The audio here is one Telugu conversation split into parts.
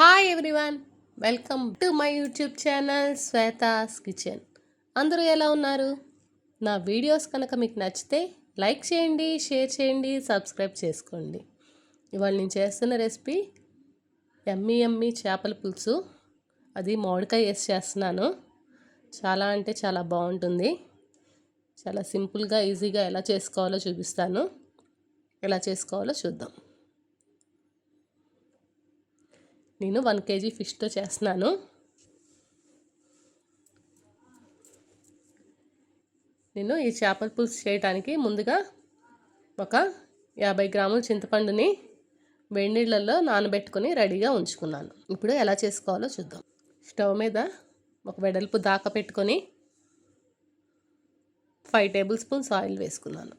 Hi everyone welcome to my YouTube channel Shweta's kitchen అందరూ ఎలా ఉన్నారు? నా వీడియోస్ కనుక మీకు నచ్చితే లైక్ చేయండి షేర్ చేయండి సబ్స్క్రైబ్ చేసుకోండి. ఇవాళ నేను చేస్తున్న రెసిపీ ఎమ్మి ఎమ్మి చేపల పులుసు. అది మామిడికాయ వేసి చేస్తున్నాను. చాలా అంటే చాలా బాగుంటుంది. చాలా సింపుల్గా ఈజీగా ఎలా చేసుకోవాలో చూపిస్తాను. ఎలా చేసుకోవాలో చూద్దాం. నేను వన్ కేజీ ఫిష్తో చేస్తున్నాను. నేను ఈ చేపల పులుసు చేయడానికి ముందుగా ఒక యాభై గ్రాముల చింతపండుని వేడి నీళ్ళల్లో నానబెట్టుకొని రెడీగా ఉంచుకున్నాను. ఇప్పుడు ఎలా చేసుకోవాలో చూద్దాం. స్టవ్ మీద ఒక వెడల్పు దాకా పెట్టుకొని ఫైవ్ టేబుల్ స్పూన్స్ ఆయిల్ వేసుకున్నాను.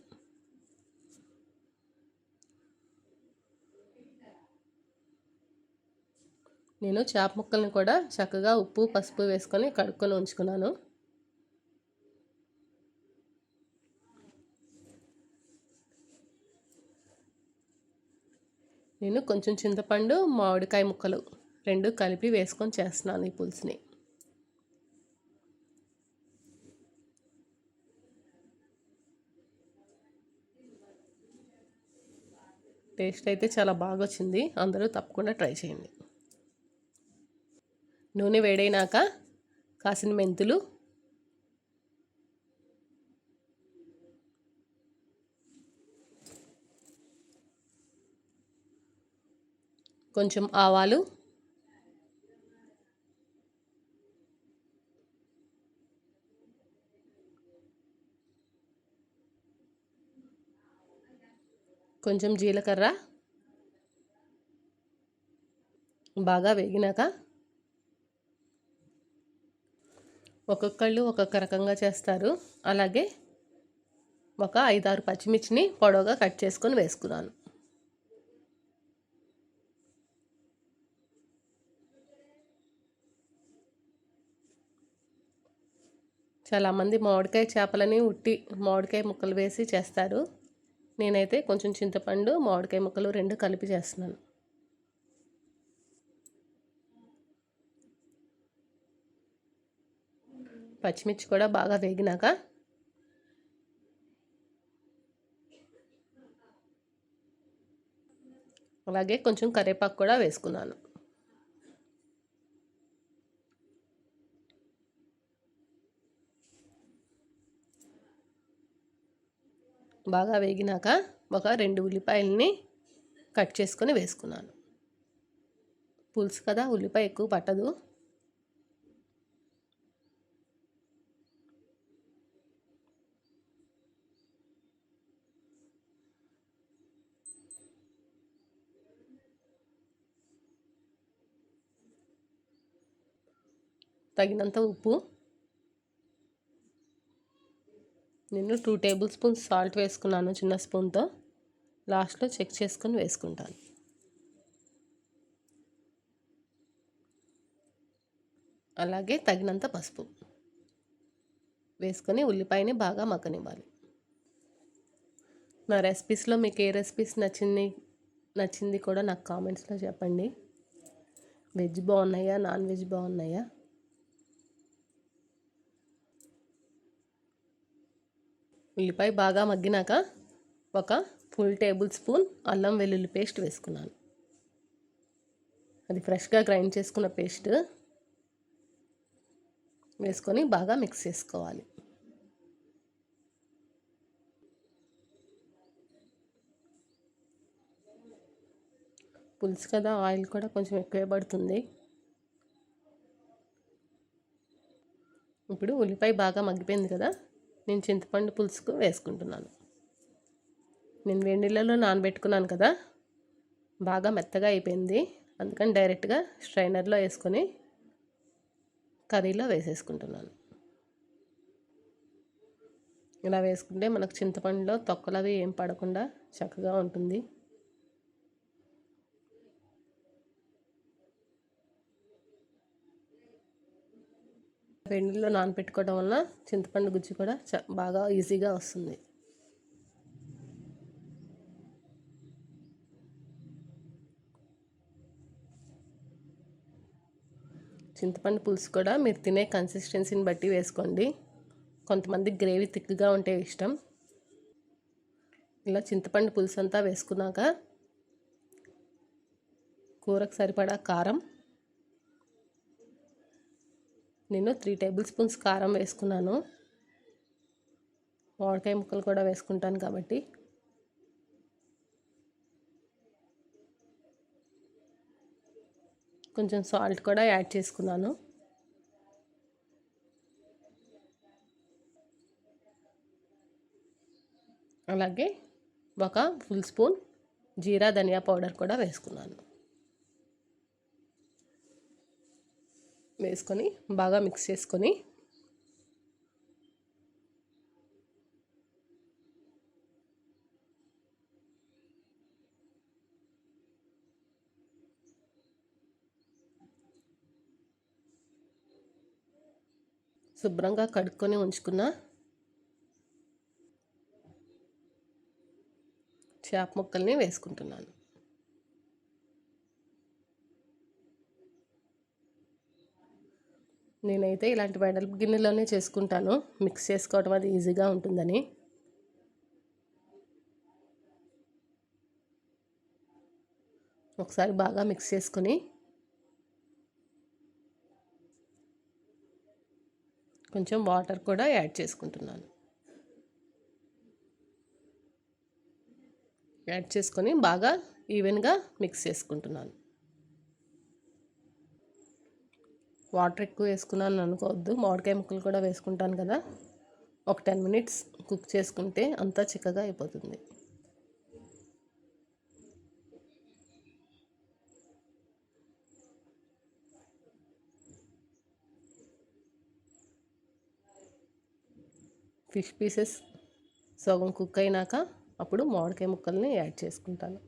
నేను చేప ముక్కల్ని కూడా చక్కగా ఉప్పు పసుపు వేసుకొని కడుక్కొని ఉంచుకున్నాను. నేను కొంచెం చింతపండు మామిడికాయ ముక్కలు రెండు కలిపి వేసుకొని చేస్తున్నాను ఈ పులుసుని. టేస్ట్ అయితే చాలా బాగా వచ్చింది అందరూ తప్పకుండా ట్రై చేయండి. నూనె వేడైనాక కాసిన మెంతులు. కొంచెం ఆవాలు. కొంచెం జీలకర్ర. బాగా వేగినాక ఒక్కొక్కళ్ళు ఒక్కొక్క రకంగా చేస్తారు. అలాగే ఒక ఐదారు పచ్చిమిర్చిని పొడవుగా కట్ చేసుకొని వేసుకున్నాను. చాలామంది మామిడికాయ చేపలని ఉట్టి మామిడికాయ ముక్కలు వేసి చేస్తారు. నేనైతే కొంచెం చింతపండు మామిడికాయ ముక్కలు రెండు కలిపి చేస్తున్నాను. పచ్చిమిర్చి కూడా బాగా వేగినాక అలాగే కొంచెం కరివేపాకు కూడా వేసుకున్నాను. బాగా వేగినాక ఒక రెండు ఉల్లిపాయలని కట్ చేసుకొని వేసుకున్నాను. పులుసు కదా ఉల్లిపాయ ఎక్కువ పట్టదు. తగినంత ఉప్పు. నేను టూ టేబుల్ స్పూన్స్ సాల్ట్ వేసుకున్నాను చిన్న స్పూన్తో. లాస్ట్లో చెక్ చేసుకొని వేసుకుంటాను. అలాగే తగినంత పసుపు వేసుకొని ఉల్లిపాయని బాగా మగ్గనివ్వాలి. నా రెసిపీస్లో మీకు ఏ రెసిపీస్ నచ్చింది నచ్చింది కూడా నాకు కామెంట్స్లో చెప్పండి. వెజ్ బాగున్నాయా నాన్ వెజ్ బాగున్నాయా? ఉల్లిపాయ బాగా మగ్గినాక ఒక ఫుల్ టేబుల్ స్పూన్ అల్లం వెల్లుల్లి పేస్ట్ వేసుకున్నాను. అది ఫ్రెష్గా గ్రైండ్ చేసుకున్న పేస్ట్ వేసుకొని బాగా మిక్స్ చేసుకోవాలి. పులుసు కదా ఆయిల్ కూడా కొంచెం ఎక్కువే పడుతుంది. ఇప్పుడు ఉల్లిపాయ బాగా మగ్గిపోయింది కదా నేను చింతపండు పులుసుకు వేసుకుంటున్నాను. నేను వేడి నీళ్ళలో నానబెట్టుకున్నాను కదా బాగా మెత్తగా అయిపోయింది. అందుకని డైరెక్ట్గా స్ట్రైనర్లో వేసుకొని కర్రీలో వేసేసుకుంటున్నాను. ఇలా వేసుకుంటే మనకు చింతపండులో తొక్కలవి ఏం పడకుండా చక్కగా ఉంటుంది. వెన్నీళ్ళు నానబెట్టుకోవడం వల్ల చింతపండు గుజ్జు కూడా చ బాగా ఈజీగా వస్తుంది. చింతపండు పులుసు కూడా మీరు తినే కన్సిస్టెన్సీని బట్టి వేసుకోండి. కొంతమంది గ్రేవీ థిక్గా ఉంటే ఇష్టం. ఇలా చింతపండు పులుసు అంతా వేసుకున్నాక కూరకు సరిపడా కారం నేను త్రీ టేబుల్ స్పూన్స్ కారం వేసుకున్నాను. మామిడికాయ ముక్కలు కూడా వేసుకుంటాను కాబట్టి. కొంచెం సాల్ట్ కూడా యాడ్ చేసుకున్నాను. అలాగే ఒక full spoon jeera dhania powder కూడా వేసుకున్నాను. వేసుకొని బాగా మిక్స్ చేసుకొని. శుభ్రంగా కడుక్కొని ఉంచుకున్న చేప ముక్కల్ని వేసుకుంటున్నాను. నేనైతే ఇలాంటి వెడల్పు గిన్నెలోనే చేసుకుంటాను. మిక్స్ చేసుకోవడం అది ఈజీగా ఉంటుందని. ఒకసారి బాగా మిక్స్ చేసుకొని కొంచెం వాటర్ కూడా యాడ్ చేసుకుంటున్నాను. యాడ్ చేసుకొని బాగా ఈవెన్గా మిక్స్ చేసుకుంటున్నాను. వాటర్ ఎక్కువ వేసుకున్నాను అనుకోవద్దు. మామిడికాయ ముక్కలు కూడా వేసుకుంటాను కదా. ఒక టెన్ మినిట్స్ కుక్ చేసుకుంటే అంతా చిక్కగా అయిపోతుంది. ఫిష్ పీసెస్ సగం కుక్ అయినాక అప్పుడు మామిడికాయ ముక్కల్ని యాడ్ చేసుకుంటాను.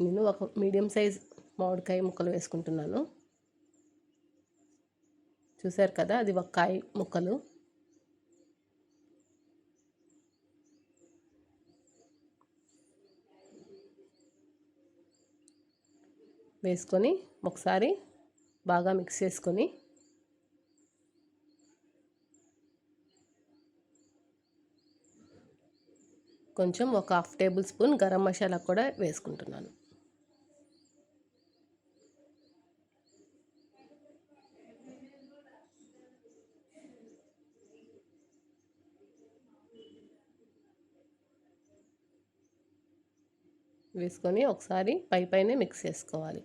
నేను ఒక మీడియం సైజ్ మామిడికాయ ముక్కలు వేసుకుంటున్నాను. చూసారు కదా అది ఒక కాయ ముక్కలు. వేసుకొని ఒకసారి బాగా మిక్స్ చేసుకొని కొంచెం ఒక half tablespoon garam masala కూడా వేసుకుంటున్నాను. వేసుకొని ఒకసారి పై పైనే మిక్స్ చేసుకోవాలి.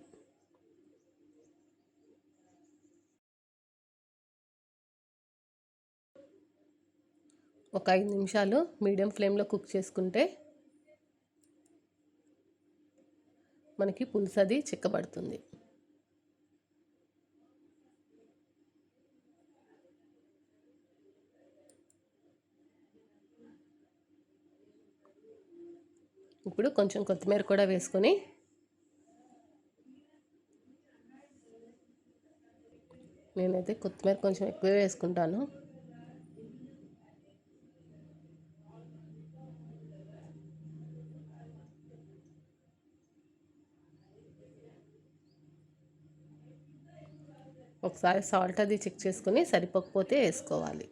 ఒక ఐదు నిమిషాలు మీడియం ఫ్లేమ్లో కుక్ చేసుకుంటే మనకి పులుసు అది చిక్కబడుతుంది. ఇప్పుడు కొంచెం కొత్తిమీర కూడా వేసుకొని నేనైతే కొత్తిమీర కొంచెం ఎక్కువ వేసుకుంటాను. ఒకసారి సాల్ట్ అది చెక్ చేసుకుని సరిపోకపోతే వేసుకోవాలి.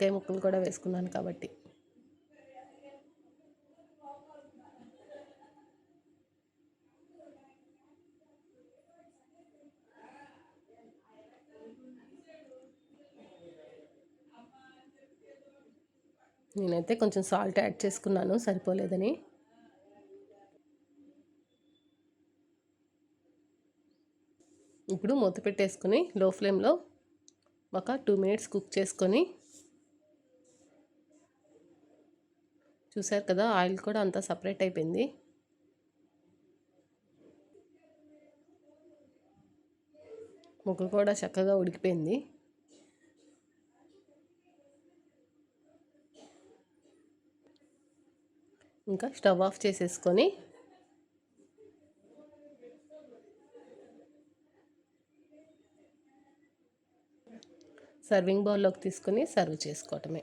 వంకాయ ముక్కలు కూడా వేసుకున్నాను కాబట్టి. నేనైతే కొంచెం సాల్ట్ యాడ్ చేసుకున్నాను సరిపోలేదని. ఇప్పుడు మూత పెట్టేసుకుని లో ఫ్లేమ్లో ఒక టూ మినిట్స్ కుక్ చేసుకొని చూసారు కదా ఆయిల్ కూడా అంతా సపరేట్ అయిపోయింది. ముగ్గు కూడా చక్కగా ఉడికిపోయింది. ఇంకా స్టవ్ ఆఫ్ చేసేసుకొని సర్వింగ్ బౌల్లోకి తీసుకొని సర్వ్ చేసుకోవటమే.